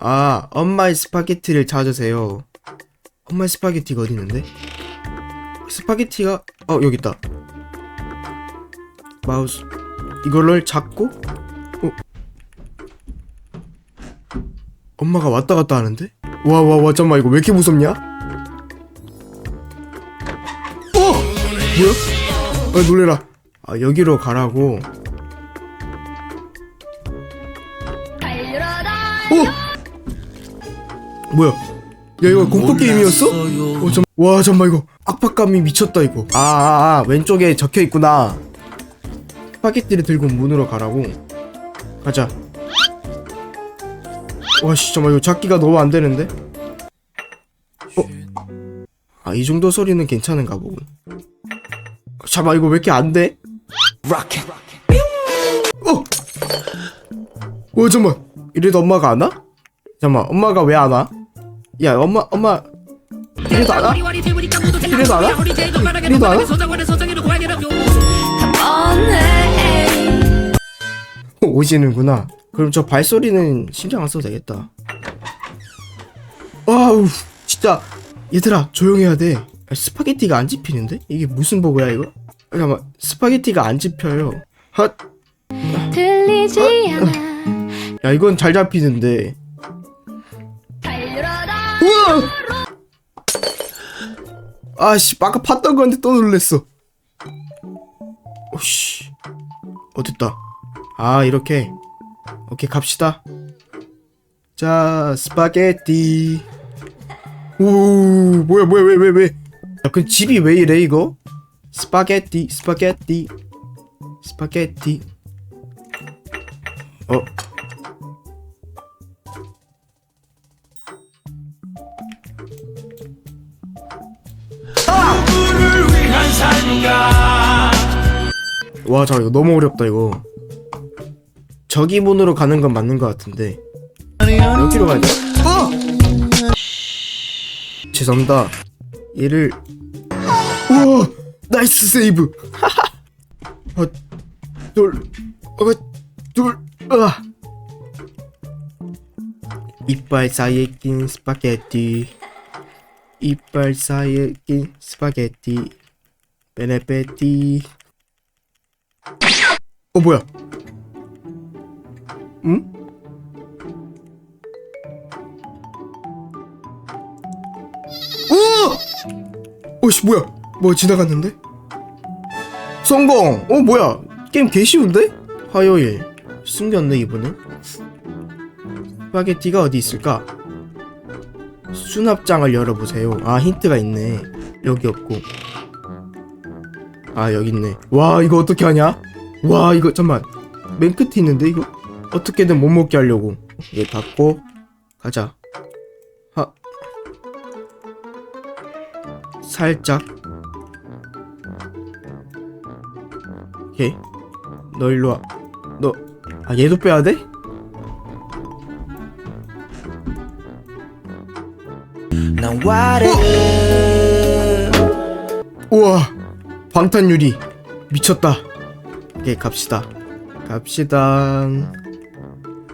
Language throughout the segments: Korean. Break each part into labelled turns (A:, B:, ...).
A: 아, 엄마의 스파게티를 찾으세요. 엄마의 스파게티가 어디 있는데? 스파게티가 어 여기 있다. 마우스 이걸를 잡고 어 엄마가 왔다 갔다 하는데? 와 와 와 잠만 이거 왜 이렇게 무섭냐? 어 뭐야? 아 놀래라. 아 여기로 가라고. 어? 뭐야? 야 이거 공포 게임이었어? 어, 잠, 와 잠만 이거 압박감이 미쳤다 이거. 아, 아, 아 왼쪽에 적혀 있구나. 스파게티를 들고 문으로 가라고. 가자. 와씨 잠만 이거 잡기가 너무 안 되는데. 어? 아이 정도 소리는 괜찮은가 보군. 잠만 이거 왜 이렇게 안 돼? 어? 어 잠만 이래도 엄마가 안 와? 잠만 엄마가 왜 안 와? 야 엄마 엄마 이래도 안 와? 이래도 안 와? 이래도 안 와? 오시는구나. 그럼 저 발소리는 신경 안 써도 되겠다. 아우 진짜 얘들아 조용해야 돼. 아, 스파게티가 안 집히는데? 이게 무슨 버그야 이거? 잠깐만 스파게티가 안 집혀요. 핫.
B: 들리지 않아
A: 야 이건 잘 잡히는데. 아씨 아까 팠던 건데 또 놀랬어. 오씨 어 됐다. 아 이렇게 오케이 갑시다. 자 스파게티. 오 뭐야 뭐야 왜왜 왜? 야, 그 집이 왜 이래 이거? 스파게티 스파게티 스파게티. 어 와, 자, 이거 너무 어렵다, 이거. 저기 문으로 가는 건 맞는 것 같은데. 여기로 가야 돼? 어! 죄송합니다. 얘를. 우와! 나이스 세이브! 어, 둘, 어, 둘, 아! 이빨 사이에 낀 스파게티. 이빨 사이에 낀 스파게티. 베네페티. 어 뭐야? 응? 오! 오씨 뭐야? 뭐 지나갔는데? 성공! 어 뭐야? 게임 개 쉬운데? 화요일 숨겼네 이분은 스파게티가 어디 있을까? 수납장을 열어보세요 아 힌트가 있네 여기 없고 아 여기 있네 와 이거 어떻게 하냐 와 이거 잠만. 맨 끝에 있는데 이거 어떻게든 못 먹게 하려고. 얘 닫고 가자. 하. 살짝. 오케이. 너 일로 와 너 아 얘도 빼야 돼?
C: 난 와르르
A: 우와. 방탄 유리. 미쳤다 오케이 갑시다 갑시다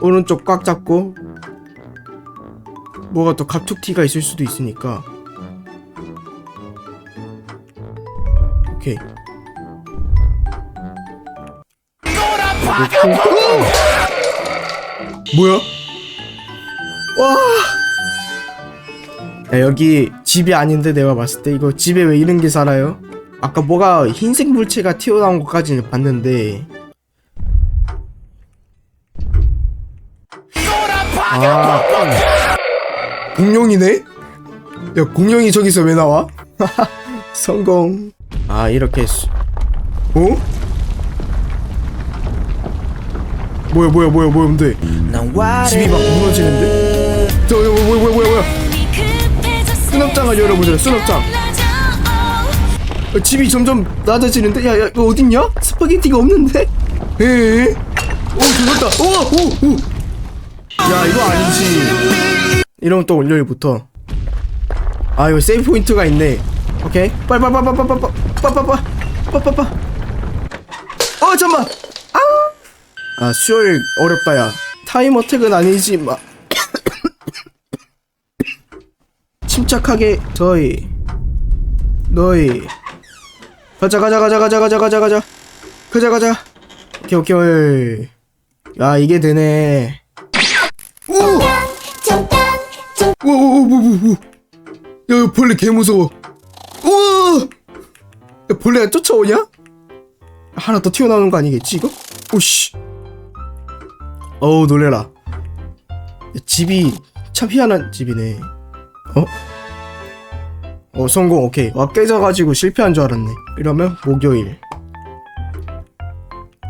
A: 오른쪽 꽉 잡고 뭐가 또 갑툭튀가 있을 수도 있으니까 오케이! 뭐야? 와 야, 여기 집이 아닌데 내가 봤을 때 이거 집에 왜 이런 게 살아요? 아까 뭐가 흰색 물체가 튀어나온 것까지는 봤는데 아 공룡이네? 야 공룡이 저기서 왜 나와? 성공 아 이렇게 수... 어? 뭐야 뭐야 뭐야 뭐야
C: 와르르
A: 집이 막 무너지는데? 저 뭐야 뭐야 뭐야 뭐야 수납장을 열어보세요 수납장 어, 집이 점점 낮아지는데? 야, 야, 이거 어딨냐? 스파게티가 없는데? 에에? 오, 들었다. 오, 오, 오. 야, 이거 아니지. 이러면 또 월요일부터. 아, 이거 세이브 포인트가 있네. 오케이. 빨빨빨빨빨빨빨빨빨빨빨빨빨. 어, 잠만. 아. 아, 수요일 어렵다, 야. 타임 어택은 아니지, 마. 침착하게 저희 너희 가자 가자 가자 가자 가자 가자 가자. 가자 가자. 오케이 오케이 야 이게 되네. 오오오오오오야 이거 벌레 개 무서워. 우와 야 벌레가 쫓아오냐? 하나 더 튀어나오는 거 아니겠지 이거? 오씨. 어우 놀래라. 야, 집이 참 희한한 집이네. 어? 어 성공 오케이. 와 깨져가지고 실패한 줄 알았네. 이러면 목요일.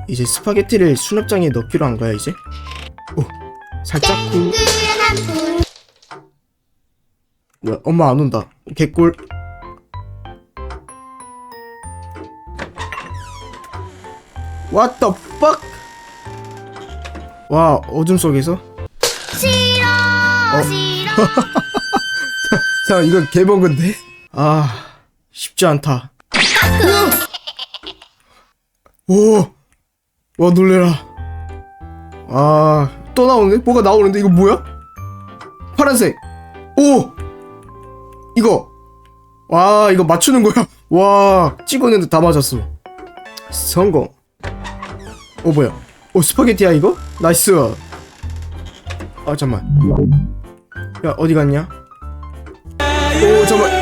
A: 이제 스파게티를 수납장에 넣기로 한 거야 이제? 오 살짝. 쿵. 뭐야 엄마 안 온다. 개꿀. What the fuck? 와 어둠 속에서?
B: 싫어
A: 어?
B: 싫어.
A: 자 이건 개버그인데 아 쉽지 않다. 오 와 놀래라. 아 또 나오는데 뭐가 나오는데? 이거 뭐야? 파란색. 오! 이거. 와 이거 맞추는 거야. 와 찍었는데 다 맞았어. 성공. 오 뭐야? 오 스파게티야 이거? 나이스. 아 잠만. 야 어디 갔냐? 오 잠만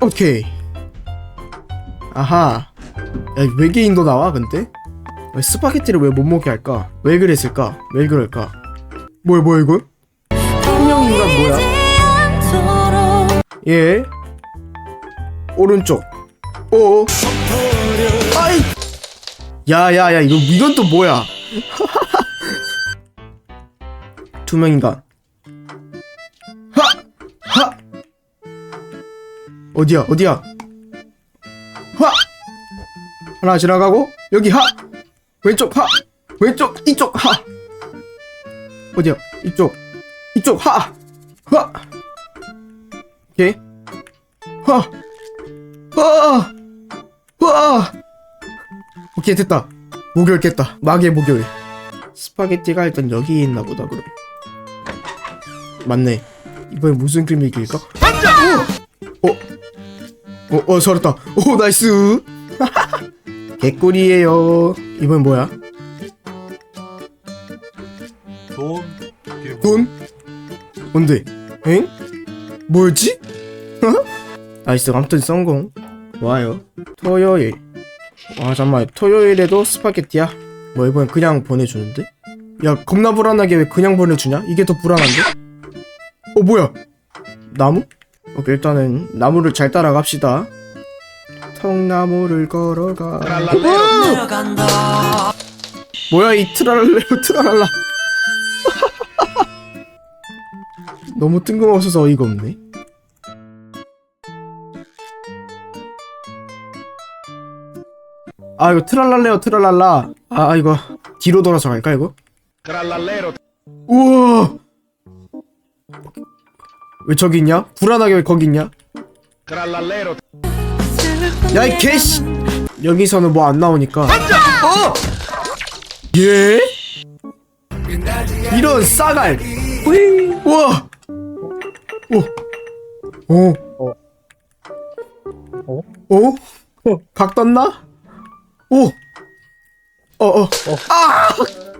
A: 오케이. 아하. 야 외계인도 나와 근데? 왜 스파게티를 왜 못 먹게 할까? 왜 그랬을까? 왜 그럴까? 뭐야 뭐야 이거? 투명인간 뭐야? 예. 오른쪽. 오 아이! 야야야 이거 이건 또 뭐야? 투명인간 어디야 어디야? 하! 하나 지나가고 여기 하! 왼쪽 하! 왼쪽 이쪽 하! 어디야? 이쪽 이쪽 하하! 오케이. 하하하! 오케이 됐다. 목요일 깼다. 마계 목요일. 스파게티가 일단 여기 있나 보다 그럼. 맞네. 이번엔 무슨 그림이 길까? 어? 어? 어, 살았다 오 나이스 개꿀이에요 이번엔 뭐야?
D: 돈
A: 돈? 뭔데? 엥? 뭐였지? 어? 나이스 아무튼 성공 좋아요 토요일 와 잠깐만 토요일에도 스파게티야? 뭐 이번엔 그냥 보내주는데? 야 겁나 불안하게 왜 그냥 보내주냐? 이게 더 불안한데? 어 뭐야 나무? 오케이 일단은 나무를 잘 따라갑시다. 통나무를 걸어가. 어! 뭐야 이 트랄레로 트랄랄라. 너무 뜬금없어서 어이가 없네. 아 이거 트랄랄레오 트랄랄라. 아 이거 뒤로 돌아서 갈까 이거? 우와 왜 저기 있냐? 불안하게 왜 거기 있냐? 야 이 개씨 여기서는 뭐 안 나오니까 어! 예? 이런 싸갈 우와 오 오. 어? 어? 각 떴나? 오! 어, 어. 아!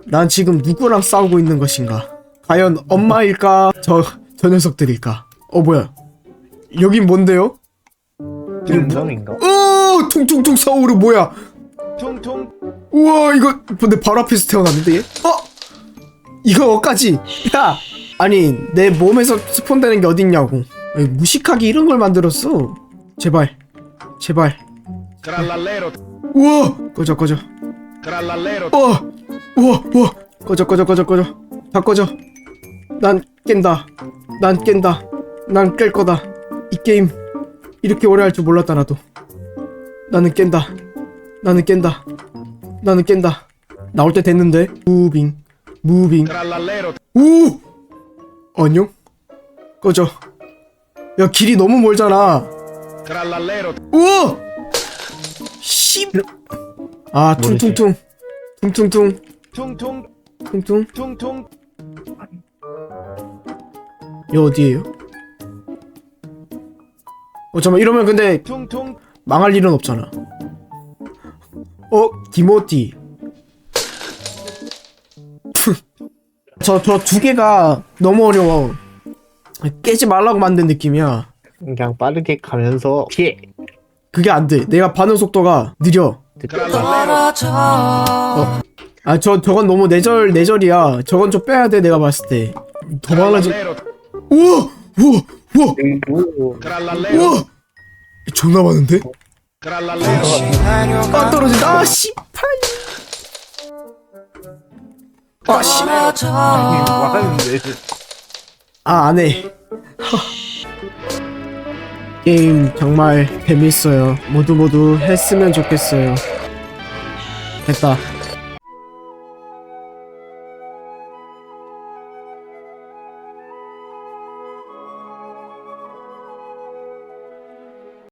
A: 난 지금 누구랑 싸우고 있는 것인가? 과연 엄마일까? 저, 저 녀석들일까? 어, 뭐야? 여긴 뭔데요?
D: 랜덤인가?
A: 오! 퉁퉁퉁 서울은 뭐야?
D: 퉁퉁
A: 우와, 이거, 근데 바로 앞에서 태어났는데, 얘? 어? 이거까지? 야! 아니, 내 몸에서 스폰되는 게 어딨냐고. 아니, 무식하게 이런 걸 만들었어. 제발. 제발.
C: Trallallero,
A: 우와! 꺼져, 꺼져.
C: trallallero,
A: 우와! 우와! 우와! 꺼져, 꺼져, 꺼져, 꺼져. 다 꺼져. 난 깬다. 난 깬다. 난 깰 거다. 이 게임 이렇게 오래 할 줄 몰랐다 나도. 나는 깬다. 나는 깬다. 나는 깬다. 나올 때 됐는데. 무빙. 무빙. 오! 안녕? 꺼져. 야, 길이 너무 멀잖아. 우와! 씨. 아, 퉁퉁퉁. 퉁퉁퉁.
C: 퉁퉁,
A: 퉁퉁.
C: 퉁퉁,
A: 이거 어디에요? 어 잠깐 이러면 근데
D: 퉁퉁
A: 망할 일은 없잖아. 어 디모티. 저저 두 개가 너무 어려워. 깨지 말라고 만든 느낌이야.
D: 그냥 빠르게 가면서 피해
A: 그게 안 돼. 내가 반응 속도가 느려. 어. 아, 저, 저건 너무 내절, 내절이야. 저건 좀 빼야 돼, 내가 봤을 때. 더 많아지. 우와! 우와! 우와! 우와! 존나 많은데? 아, 떨어진다. 아, 씨발! 아, 씨.
D: 왔는데
A: 아, 안 해. 하. 게임 정말 재밌어요. 모두 모두 했으면 좋겠어요. 됐다.